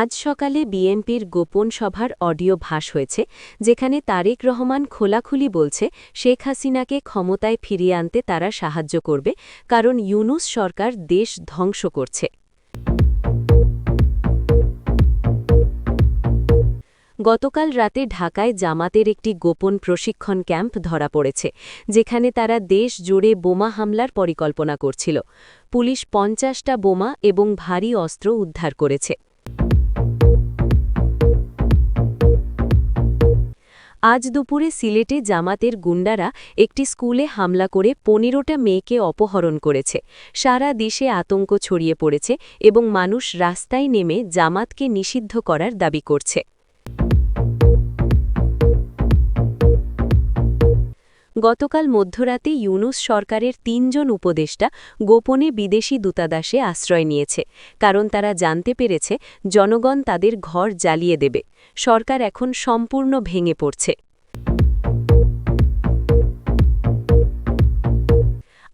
আজ সকালে বিএনপির গোপন সভার অডিও ভাস হয়েছে, যেখানে তারেক রহমান খোলাখুলি বলছে, শেখ হাসিনাকে ক্ষমতায় ফিরিয়ে আনতে তারা সাহায্য করবে, কারণ ইউনুস সরকার দেশ ধ্বংস করছে। গতকাল রাতে ঢাকায় জামাতের একটি গোপন প্রশিক্ষণ ক্যাম্প ধরা পড়েছে, যেখানে তারা দেশ জুড়ে বোমা হামলার পরিকল্পনা করছিল। পুলিশ পঞ্চাশটা বোমা এবং ভারী অস্ত্র উদ্ধার করেছে। আজ দুপুরে সিলেটে জামাতের গুন্ডারা একটি স্কুলে হামলা করে পনেরোটা মেয়েকে অপহরণ করেছে। সারা দেশে আতঙ্ক ছড়িয়ে পড়েছে এবং মানুষ রাস্তায় নেমে জামাতকে নিষিদ্ধ করার দাবি করছে। গতকাল মধ্যরাতে ইউনুস সরকারের তিনজন উপদেষ্টা গোপনে বিদেশি দূতাদাসে আশ্রয় নিয়েছে। কারণ তারা জানতে পেরেছে, জনগণ তাদের ঘর জ্বালিয়ে দেবে। সরকার এখন সম্পূর্ণ ভেঙে পড়ছে।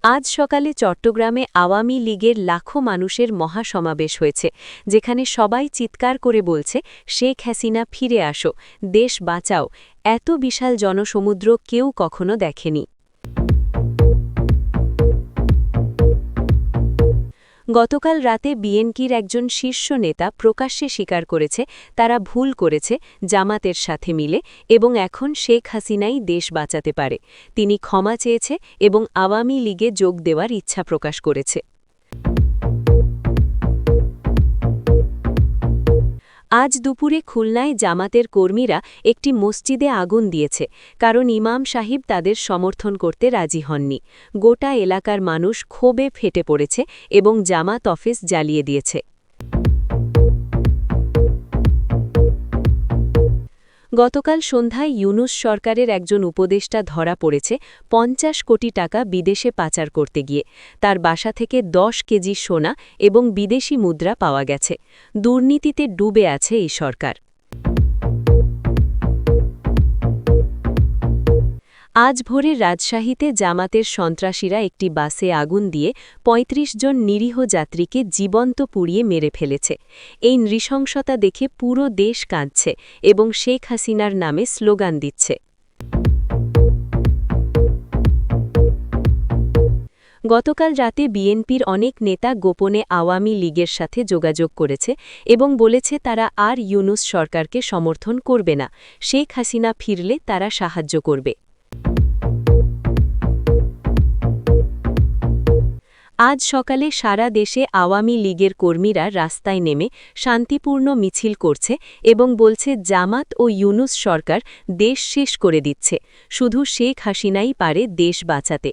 আজ সকালে চট্টগ্রামে আওয়ামী লীগের লাখো মানুষের মহাসমাবেশ হয়েছে, যেখানে সবাই চিৎকার করে বলছে, শেখ হাসিনা, ফিরে আসো, দেশ বাঁচাও। এত বিশাল জনসমুদ্র কেউ কখনো দেখেনি। গতকাল রাতে বিএনপির একজন শীর্ষ নেতা প্রকাশ্যে স্বীকার করেছে, তারা ভুল করেছে, জামাতের সাথে মিলে, এবং এখন শেখ হাসিনাই দেশ বাঁচাতে পারে। তিনি ক্ষমা চেয়েছে এবং আওয়ামী লীগে যোগ দেওয়ার ইচ্ছা প্রকাশ করেছে। আজ দুপুরে খুলনায় জামাতের কর্মীরা একটি মসজিদে আগুন দিয়েছে, কারণ ইমাম সাহিব তাদের সমর্থন করতে রাজি হননি। গোটা এলাকার মানুষ ক্ষোভে ফেটে পড়েছে এবং জামাত অফিস জ্বালিয়ে দিয়েছে। গতকাল সন্ধ্যায় ইউনুস সরকারের একজন উপদেষ্টা ধরা পড়েছে পঞ্চাশ কোটি টাকা বিদেশে পাচার করতে গিয়ে। তার বাসা থেকে দশ কেজি সোনা এবং বিদেশি মুদ্রা পাওয়া গেছে। দুর্নীতিতে ডুবে আছে এই সরকার। আজ ভোরে রাজশাহীতে জামাতের সন্ত্রাসীরা একটি বাসে আগুন দিয়ে ৩৫ জন নিরীহ যাত্রীকে জীবন্ত পুড়িয়ে মেরে ফেলেছে। এই নৃশংসতা দেখে পুরো দেশ কাঁদছে এবং শেখ হাসিনার নামে স্লোগান দিচ্ছে। গতকাল রাতে বিএনপির অনেক নেতা গোপনে আওয়ামী লীগের সাথে যোগাযোগ করেছে এবং বলেছে তারা আর ইউনুস সরকারকে সমর্থন করবে না। শেখ হাসিনা ফিরলে তারা সাহায্য করবে। আজ সকালে সারা দেশে আওয়ামী লীগের কর্মীরা রাস্তায় নেমে শান্তিপূর্ণ মিছিল করছে এবং বলছে, জামাত ও ইউনুস সরকার দেশ শেষ করে দিচ্ছে। শুধু শেখ হাসিনাই পারে দেশ বাঁচাতে।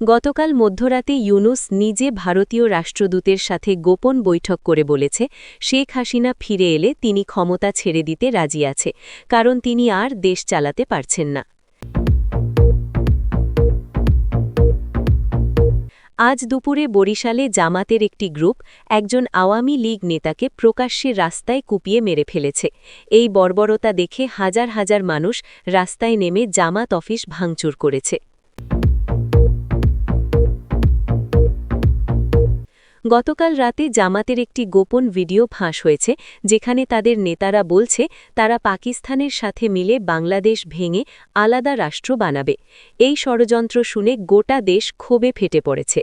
গতকাল মধ্যরাতে ইউনুস নিজে ভারতীয় রাষ্ট্রদূতের সাথে গোপন বৈঠক করে বলেছে, শেখ হাসিনা ফিরে এলে তিনি ক্ষমতা ছেড়ে দিতে রাজি আছে, কারণ তিনি আর দেশ চালাতে পারছেন না। আজ দুপুরে বরিশালে জামাতের একটি গ্রুপ একজন আওয়ামী লীগ নেতাকে প্রকাশ্যে রাস্তায় কুপিয়ে মেরে ফেলেছে। এই বর্বরতা দেখে হাজার হাজার মানুষ রাস্তায় নেমে জামাত অফিস ভাঙচুর করেছে। গতকাল রাতে জামাতের একটি গোপন ভিডিও ফাঁস হয়েছে, যেখানে তাদের নেতারা বলছে, তারা পাকিস্তানের সাথে মিলে বাংলাদেশ ভেঙে আলাদা রাষ্ট্র বানাবে। এই ষড়যন্ত্র শুনে গোটা দেশ ক্ষোভে ফেটে পড়েছে।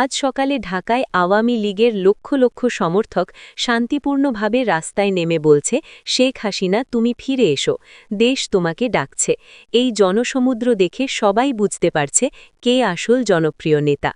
আজ সকালে ঢাকায় আওয়ামী লীগের লক্ষ লক্ষ সমর্থক শান্তিপূর্ণভাবে রাস্তায় নেমে বলছে, শেখ হাসিনা, তুমি ফিরে এসো। দেশ তোমাকে ডাকছে। এই জনসমুদ্র দেখে সবাই বুঝতে পারছে, কে আসল জনপ্রিয় নেতা।